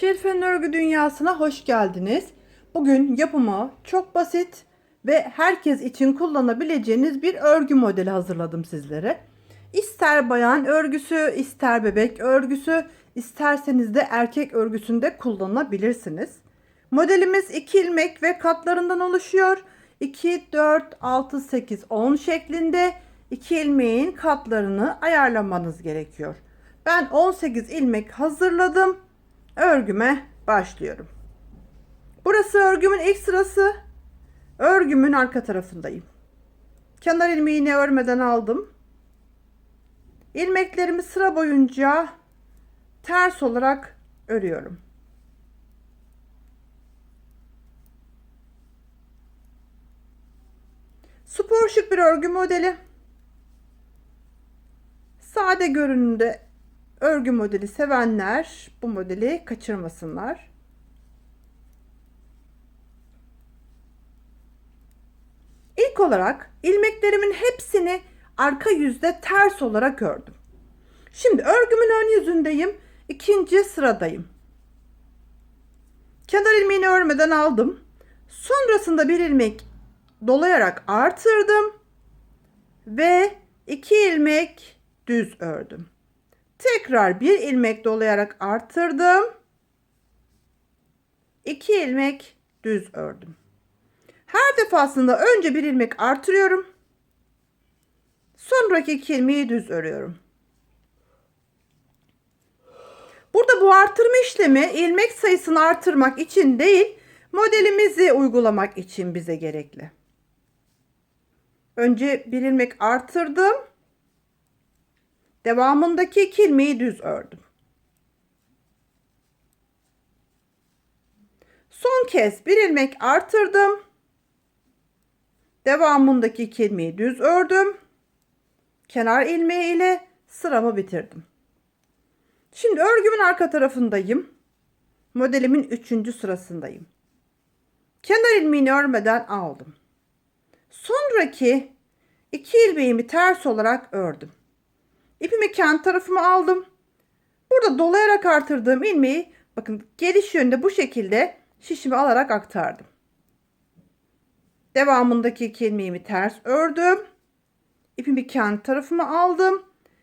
Şerife'nin örgü dünyasına hoş geldiniz. Bugün yapımı çok basit ve herkes için kullanabileceğiniz bir örgü modeli hazırladım sizlere. İster bayan örgüsü, ister bebek örgüsü, isterseniz de erkek örgüsünde kullanabilirsiniz. Modelimiz 2 ilmek ve katlarından oluşuyor. 2, 4, 6, 8, 10 şeklinde 2 ilmeğin katlarını ayarlamanız gerekiyor. Ben 18 ilmek hazırladım. Örgüme başlıyorum. Burası örgümün ilk sırası. Örgümün arka tarafındayım. Kenar ilmeğini örmeden aldım. İlmeklerimi sıra boyunca ters olarak örüyorum. Spor şık bir örgü modeli. Sade görünümde örgü modeli sevenler bu modeli kaçırmasınlar. İlk olarak ilmeklerimin hepsini arka yüzde ters olarak ördüm. Şimdi örgümün ön yüzündeyim. ikinci sıradayım. Kenar ilmeğini örmeden aldım. Sonrasında bir ilmek dolayarak artırdım ve iki ilmek düz ördüm. Tekrar bir ilmek dolayarak arttırdım. iki ilmek düz ördüm. Her defasında önce bir ilmek artırıyorum. Sonraki iki ilmeği düz örüyorum. Burada bu artırma işlemi ilmek sayısını artırmak için değil, modelimizi uygulamak için bize gerekli. Önce bir ilmek artırdım. Devamındaki iki ilmeği düz ördüm. Son kez bir ilmek artırdım. Devamındaki iki ilmeği düz ördüm. Kenar ilmeği ile sıramı bitirdim. Şimdi örgümün arka tarafındayım. Modelimin üçüncü sırasındayım. Kenar ilmeğini örmeden aldım. Sonraki iki ilmeğimi ters olarak ördüm. İpimi kendi tarafıma aldım. Burada dolayarak artırdığım ilmeği bakın geliş yönünde bu şekilde şişimi alarak aktardım. Devamındaki iki ilmeğimi ters ördüm. İpimi kendi tarafıma aldım.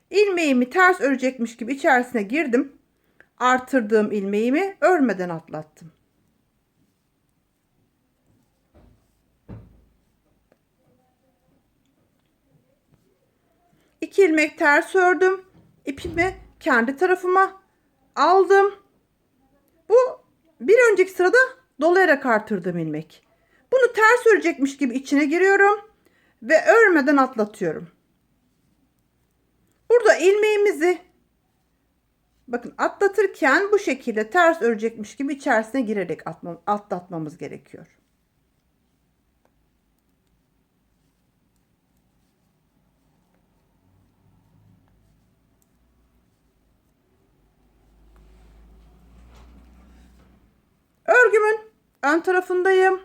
İlmeğimi ters örecekmiş gibi içerisine girdim. Artırdığım ilmeğimi örmeden atlattım. İki ilmek ters ördüm. İpimi kendi tarafıma aldım. Bu bir önceki sırada dolayarak artırdığım ilmek. Bunu ters örecekmiş gibi içine giriyorum ve örmeden atlatıyorum. Burada ilmeğimizi bakın atlatırken bu şekilde ters örecekmiş gibi içerisine girerek atlatmamız gerekiyor. Örgümün ön tarafındayım.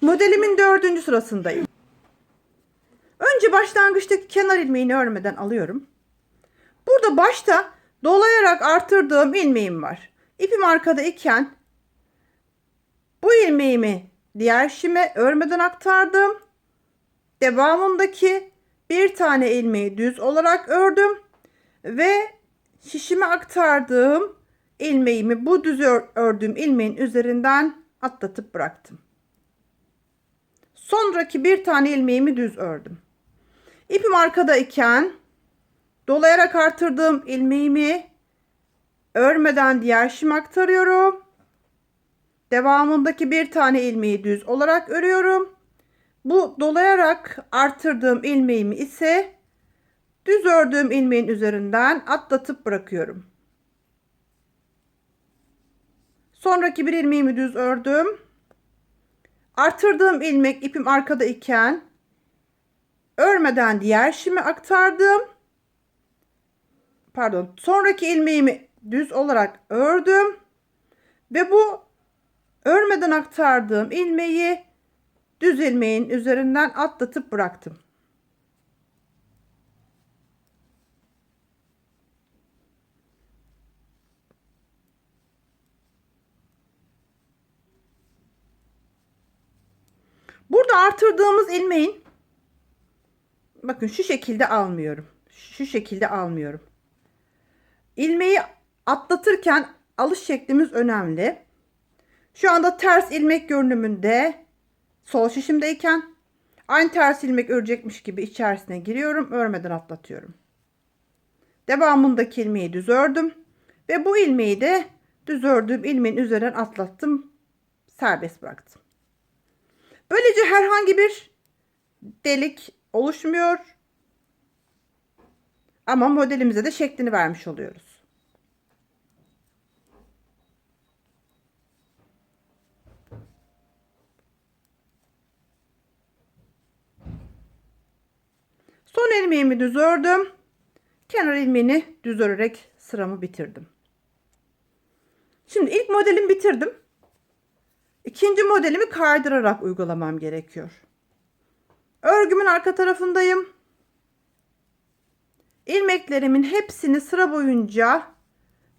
Modelimin dördüncü sırasındayım. Önce başlangıçtaki kenar ilmeğini örmeden alıyorum. Burada başta dolayarak artırdığım ilmeğim var. İpim arkada iken bu ilmeğimi diğer şime örmeden aktardım. Devamındaki bir tane ilmeği düz olarak ördüm ve şişime aktardığım ilmeğimi bu düz ördüğüm ilmeğin üzerinden atlatıp bıraktım. Sonraki bir tane ilmeğimi düz ördüm. İpim arkada iken dolayarak artırdığım ilmeğimi örmeden diğer şim aktarıyorum. Devamındaki bir tane ilmeği düz olarak örüyorum. Bu dolayarak artırdığım ilmeğimi ise düz ördüğüm ilmeğin üzerinden atlatıp bırakıyorum. Sonraki bir ilmeğimi düz ördüm. Artırdığım ilmek ipim arkada iken örmeden diğer şimi aktardım. Pardon. Sonraki ilmeğimi düz olarak ördüm. Ve bu örmeden aktardığım ilmeği düz ilmeğin üzerinden atlatıp bıraktım. Burada artırdığımız ilmeğin bakın şu şekilde almıyorum. Şu şekilde almıyorum. İlmeği atlatırken alış şeklimiz önemli. Şu anda ters ilmek görünümünde sol şişimdeyken aynı ters ilmek örecekmiş gibi içerisine giriyorum. Örmeden atlatıyorum. Devamındaki ilmeği düz ördüm. Ve bu ilmeği de düz ördüğüm ilmeğin üzerinden atlattım. Serbest bıraktım. Böylece herhangi bir delik oluşmuyor. Ama modelimize de şeklini vermiş oluyoruz. Son ilmeğimi düz ördüm. Kenar ilmeğini düz örerek sıramı bitirdim. Şimdi ilk modelimi bitirdim. İkinci modelimi kaydırarak uygulamam gerekiyor. Örgümün arka tarafındayım. İlmeklerimin hepsini sıra boyunca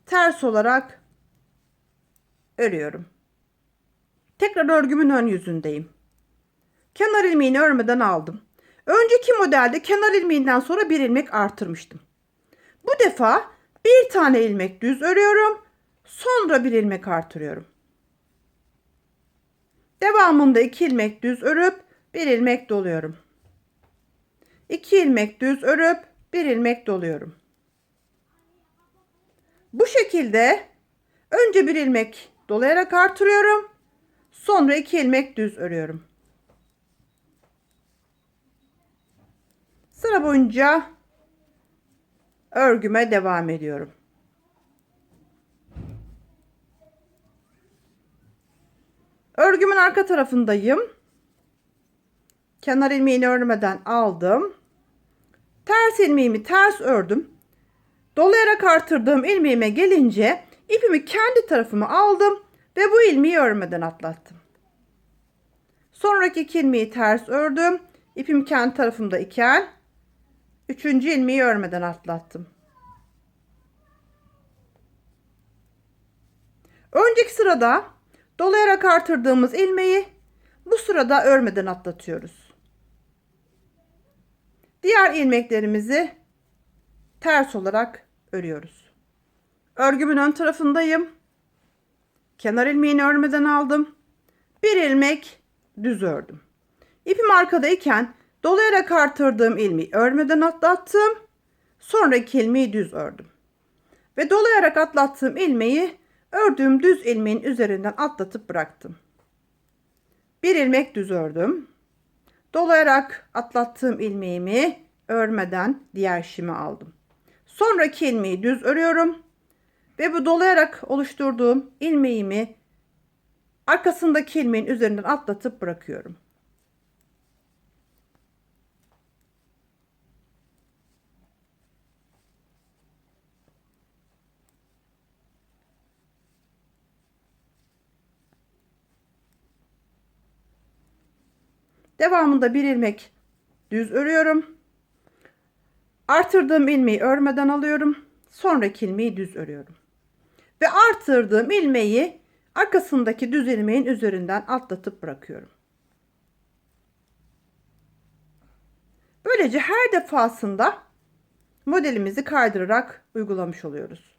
ters olarak örüyorum. Tekrar örgümün ön yüzündeyim. Kenar ilmeğini örmeden aldım. Önceki modelde kenar ilmeğinden sonra bir ilmek artırmıştım. Bu defa bir tane ilmek düz örüyorum. Sonra bir ilmek artırıyorum. Devamında iki ilmek düz örüp bir ilmek doluyorum. İki ilmek düz örüp bir ilmek doluyorum. Bu şekilde önce bir ilmek dolayarak artırıyorum. Sonra iki ilmek düz örüyorum. Sıra boyunca örgüme devam ediyorum. Örgümün arka tarafındayım. Kenar ilmeğini örmeden aldım. Ters ilmeğimi ters ördüm. Dolayarak artırdığım ilmeğime gelince ipimi kendi tarafıma aldım ve bu ilmeği örmeden atlattım. Sonraki iki ilmeği ters ördüm. İpim kendi tarafımda iken üçüncü ilmeği örmeden atlattım. Önceki sırada dolayarak artırdığımız ilmeği bu sırada örmeden atlatıyoruz. Diğer ilmeklerimizi ters olarak örüyoruz. Örgümün ön tarafındayım. Kenar ilmeğini örmeden aldım. Bir ilmek düz ördüm. İpim arkadayken dolayarak artırdığım ilmeği örmeden atlattım. Sonraki ilmeği düz ördüm. Ve dolayarak atlattığım ilmeği ördüğüm düz ilmeğin üzerinden atlatıp bıraktım. Bir ilmek düz ördüm. Dolayarak atlattığım ilmeğimi örmeden diğer şimi aldım. Sonraki ilmeği düz örüyorum ve bu dolayarak oluşturduğum ilmeğimi arkasındaki ilmeğin üzerinden atlatıp bırakıyorum. Devamında bir ilmek düz örüyorum. Artırdığım ilmeği örmeden alıyorum. Sonraki ilmeği düz örüyorum. Ve artırdığım ilmeği arkasındaki düz ilmeğin üzerinden atlatıp bırakıyorum. Böylece her defasında modelimizi kaydırarak uygulamış oluyoruz.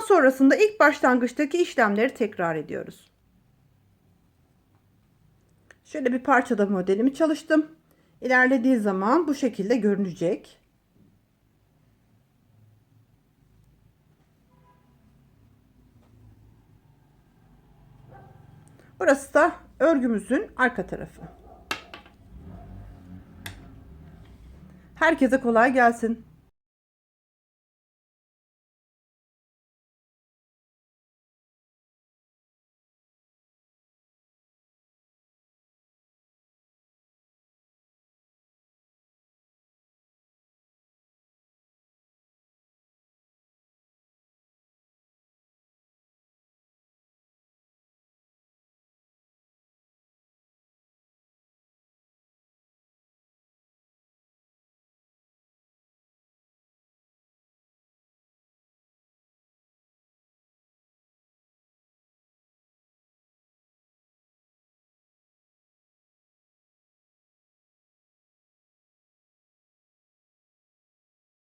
Sonrasında ilk başlangıçtaki işlemleri tekrar ediyoruz. Şöyle bir parçada modelimi çalıştım. İlerlediği zaman bu şekilde görünecek. Burası da örgümüzün arka tarafı. Herkese kolay gelsin.